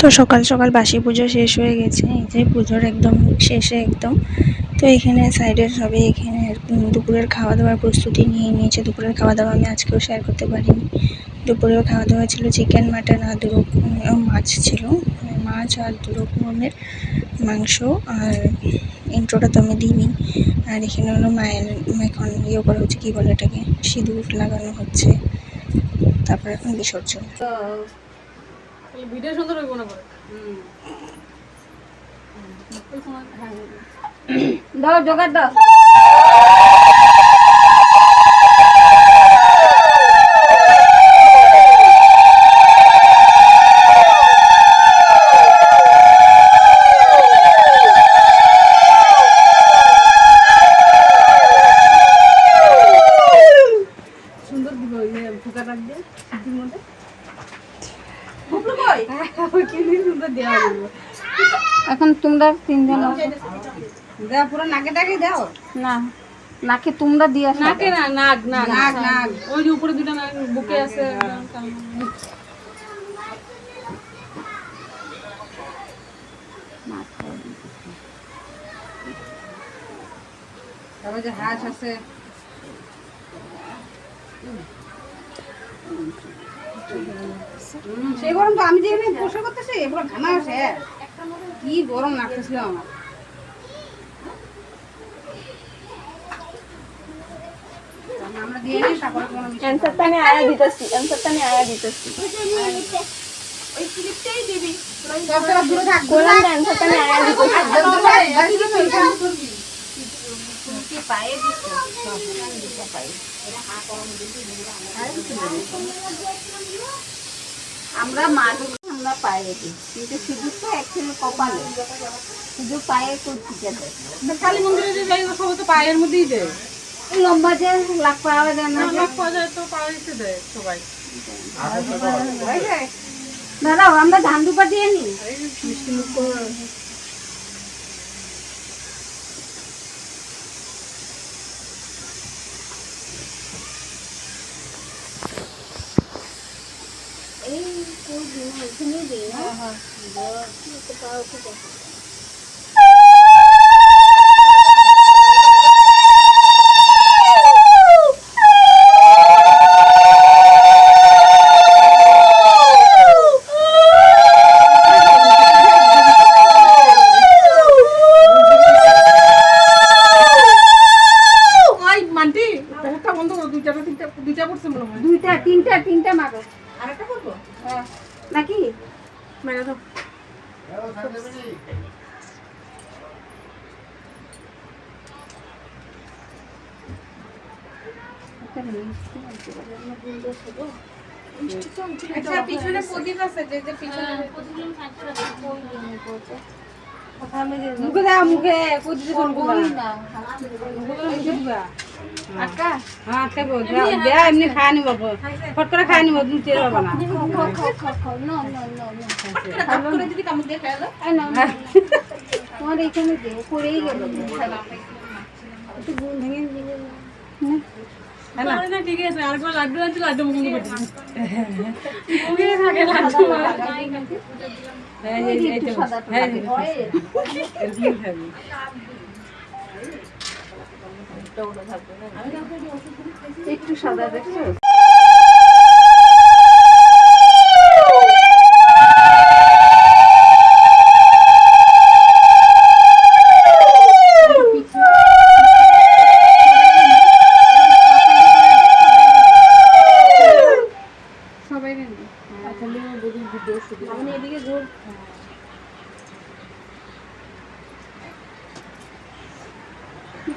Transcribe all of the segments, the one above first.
তো সকাল সকাল বাসি পুজো শেষ হয়ে গেছে, এই যে পুজোর একদম শেষে একদম। তো এখানে সাইডের সবাই এখানে দুপুরের খাওয়া দাওয়ার প্রস্তুতি নিয়ে নিয়েছে। দুপুরের খাওয়া দাওয়া আমি আজকেও শেয়ার করতে পারিনি। দুপুরের খাওয়া দাওয়া ছিল চিকেন মাটন আর দু মাছ ছিল। মাছ আর দু রকমের মাংস আর ইন্ট্রোটা তো আমি দিইনি। আর এখানে হলো মায়ের এখন ইয়ে করা হচ্ছে, কী বলে এটাকে? সিঁদুর লাগানো হচ্ছে। তারপর এখন বিসর্জন। ভিডিও সুন্দর হইব না পরে? দাও জোগাড় দাও সুন্দর দিব ওই যে ফুকা রাখ দিয়ে সিদ্ধির মধ্যে ওই কি দিয়ে সুন্দর দেওয়া যাবে এখন তোমরা তিনজন দেওয়া পুরো নাকে টাকে দাও। না নাকি তোমরা দিয়ে আসো। নাকে না নাক নাক নাক নাক। ওই যে উপরে দুটো নাক বুকে আছে। তারপর যে হাঁস আছে। সেই গরম তো আমি যেখানে বসে করতেছি এগুলো ঘামা আছে কি গরম লাগতেছিল আমার। আমরা দিয়ে নিই তারপরে কোনো অ্যান্সারটা আমি আয়া দিতেছি অ্যান্সারটা আমি আয়া দিতেছি। সব জায়গা দূরে থাক। বললাম অ্যান্সারটা আমি আয়া দিতেছি। আমরা মাছ আমরা পায়ে দিই। কিন্তু সিঁদুরটা অ্যাকচুয়ালি কপালে। সিঁদুর পায়ে করছি যাতে কালী মন্দিরে যে যাই সব তো পায়ের মধ্যেই দেয়। লম্বা যে লাখ পাওয়া যায় না লাখ পাওয়া যায় তো পায়েতে দেয় সবাই। দাঁড়াও আমরা ধান দুপা দিয়ে নিই মিষ্টি মুখ 이거 이렇게 다 굽어주세요. পিছনে প্রদীপ আছে যে যে পিছনে মুখে মুখে থাকব দেয়া এমনি খায় নিব ফট করে খায় নিব তুমি টের পাবা না। তোমার এখানে দে পড়েই গেল। না। ঠিক আছে। আর কোনো লাড্ডু আছে লাড্ডু মুখে থাকে লাড্ডু। হ্যাঁ এই থাকবে একটু সাদা দেখছ সবাই রেন খালি বদি ভিডিও শুধু আমি এদিকে ঘুর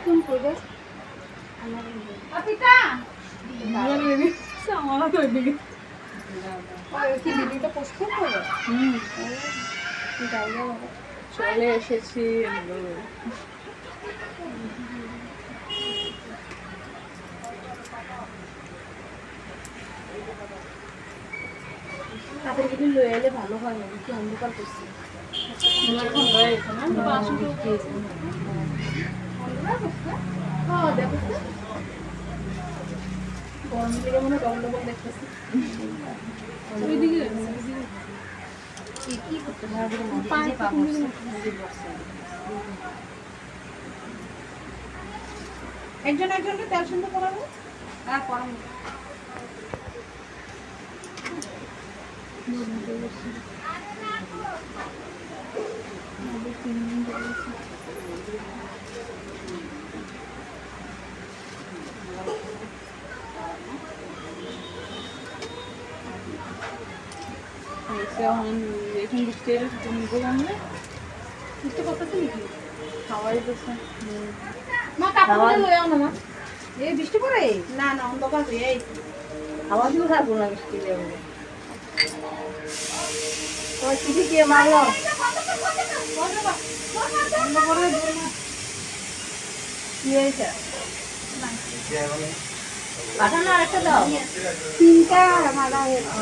কীরকম করে অপিতা আমার তো ওইদিকে কি ভিডিওটা পোস্ট করব হুম যাইও চলে এসেছি তাদের যদি লয়ে এলে ভালো হয় না কি অন্ধকার করছে। হয়ে হ্যাঁ গরম লেগে মনে ডবল ডবল দেখতেছি। একজন একজনকে তেল সুন্দর করাবো? হ্যাঁ করাবো। এখন এখন এলে নিবো জানলে বুঝতে পারতেছি নাকি? খাওয়াই দিচ্ছে মা কাপড় লয়ে আও না মা। এই বৃষ্টি পড়ে? না না অন্ধকার হয়ে এই হাওয়া দিয়ে থাকব না বৃষ্টি দেবো তোমার চিঠি কে মারলো কি হয়েছে? পাঠানো আরেকটা দাও। তিনটা মারা হয়েছে।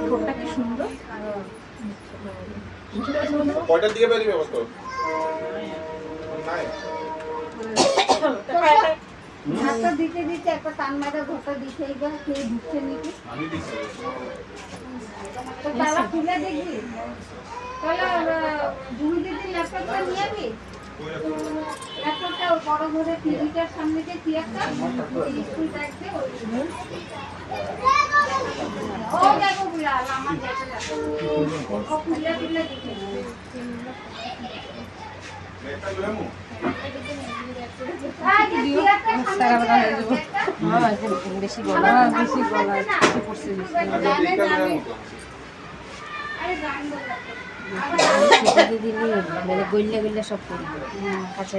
ঠোঁটটা কি সুন্দর? কয়টার দিকে বেরিয়ে ব্যবস্থা নাই দিতে দিতে একটা টান মারা ঘরটা দিতে এইবার খেয়ে ঢুকছে নাকি? তো তালা খুলে দেখবি। তাহলে জুড়ি দিদি ল্যাপটপটা নিয়ে যাবি ল্যাপটপটা বড় ঘরে টিভিটার সামনে যে একটা হ্যাঁ বেশি গলা, বেশি গলা, মানে গল্লা গল্লা সব করবে কাছে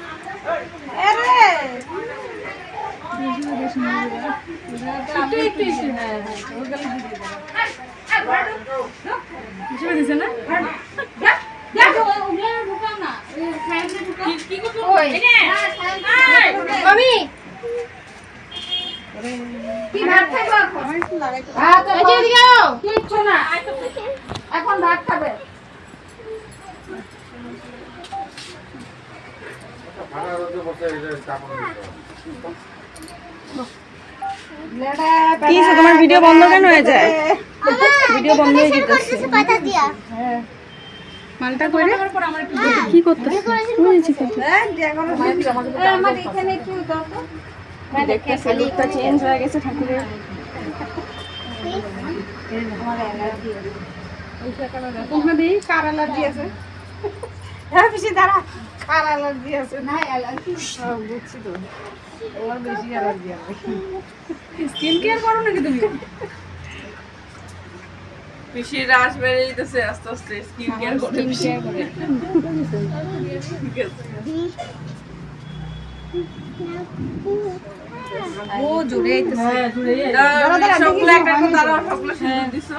এখন? ভাত এখন কিচ্ছু না। এখন ভাত খাবে। রোজ বসে কি তোমার ভিডিও বন্ধ কেন হয়ে যায়? ভিডিও বন্ধ হয়ে যেতেছে মালটা করে কি করতেছে? বুঝেছি এই, আমার এখানে একটু দাও তো। দেখতেছে লুকটা চেঞ্জ হয়ে গেছে ঠাকুরের। দিই কার অ্যালার্জি আছে? হ্যাঁ পিসি দাঁড়া। কার অ্যালার্জি আছে? না, অ্যালার্জি। হ্যাঁ, বুঝছি তো। ওর বেশি অ্যালার্জি আছে। স্কিন কেয়ার করো নাকি তুমি? পিসির রাস বেড়ে যেতেছে আস্তে আস্তে স্কিন কেয়ার করে করে। ও আইতেছে। হ্যাঁ, সবগুলো একটা দাঁড়াও সবগুলো সিঁদুর দিছো।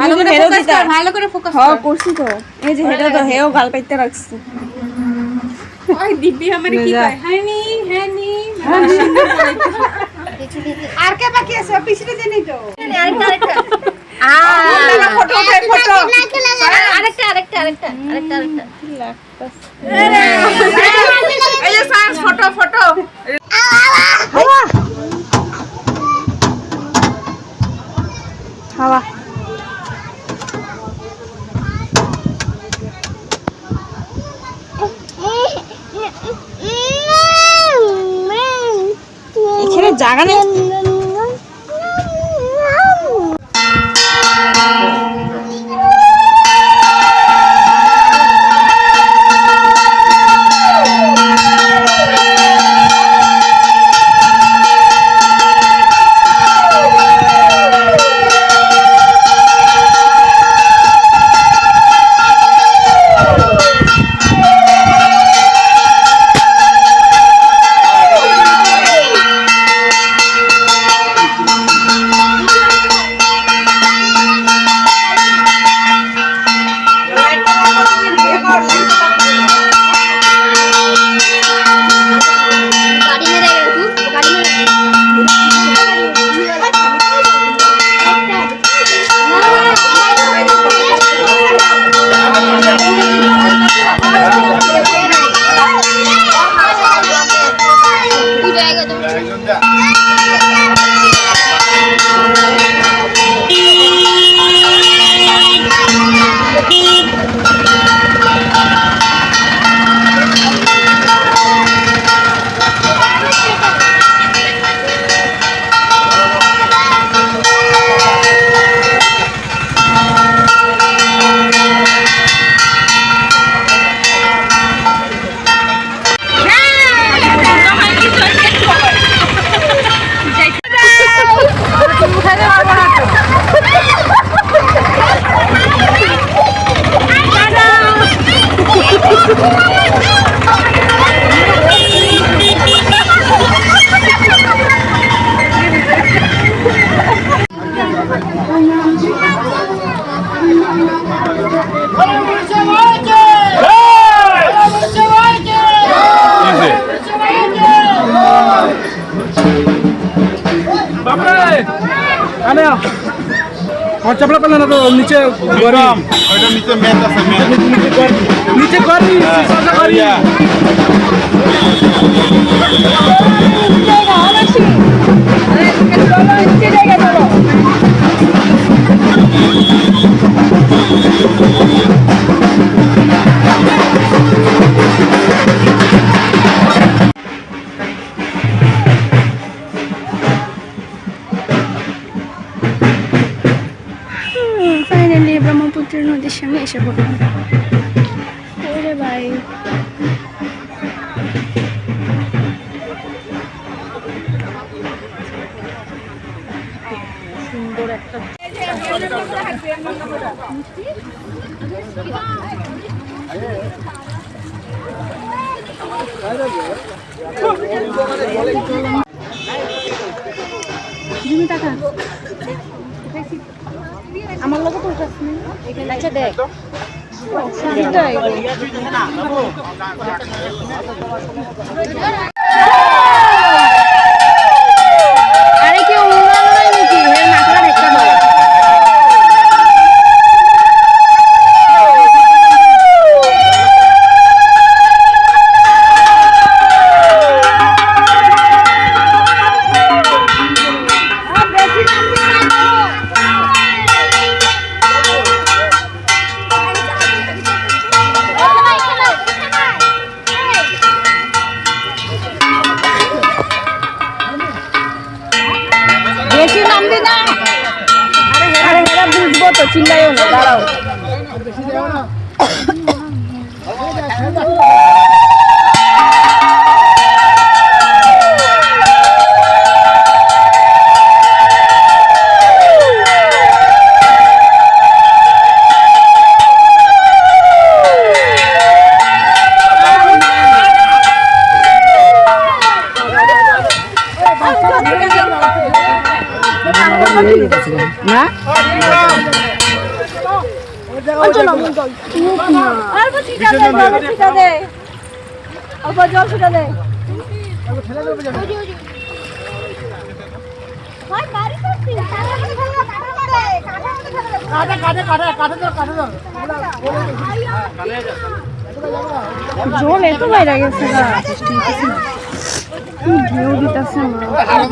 ভালো করে ফোকাস কর ভালো করে ফোকাস হ্যাঁ করছি তো। এই যে হেটা তো হেও গাল পাইতে রাখছে। ওই দিব্যি আমার কি কয়? হানি হানি আর কে বাকি আছে? পিছনে দিনই তো। ফটো উঠে ফটো। আরেকটা আরেকটা আরেকটা আরেকটা। আরেকটা এই যে সায়েন্স ফটো ফটো। হাওয়া। এখানে জায়গা Thank you. চাপড়া পেলেন নিচে গরম ওইটা নিচে ম্যাচ নিচে গরম নিচে গরম ব্রহ্মপুত্র নদীর সামনে এসে পড়লাম ওরে ভাই। আচ্ছা দেখ। আরে জল এত বাইরে গেছে ঢেউ দিতেছে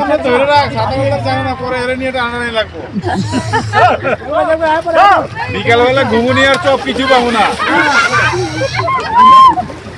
না ধরে রাখ সাদা বেলা জানে না পরে এরে নিয়ে লাগবো বিকালবেলা ঘুমুনি আর চপ কিছু পাবো না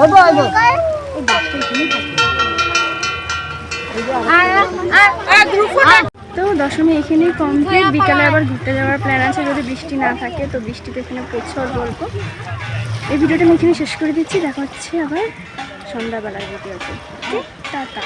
হইব হইব তো দশমী এখানেই কমপ্লিট বিকালে আবার ঘুরতে যাওয়ার প্ল্যান আছে। যদি বৃষ্টি না থাকে তো বৃষ্টিতে এখানে প্রচুর গল্প এই ভিডিওটা আমি এখানে শেষ করে দিচ্ছি। দেখা হচ্ছে আবার সন্ধ্যাবেলার ভিডিওতে। টাটা।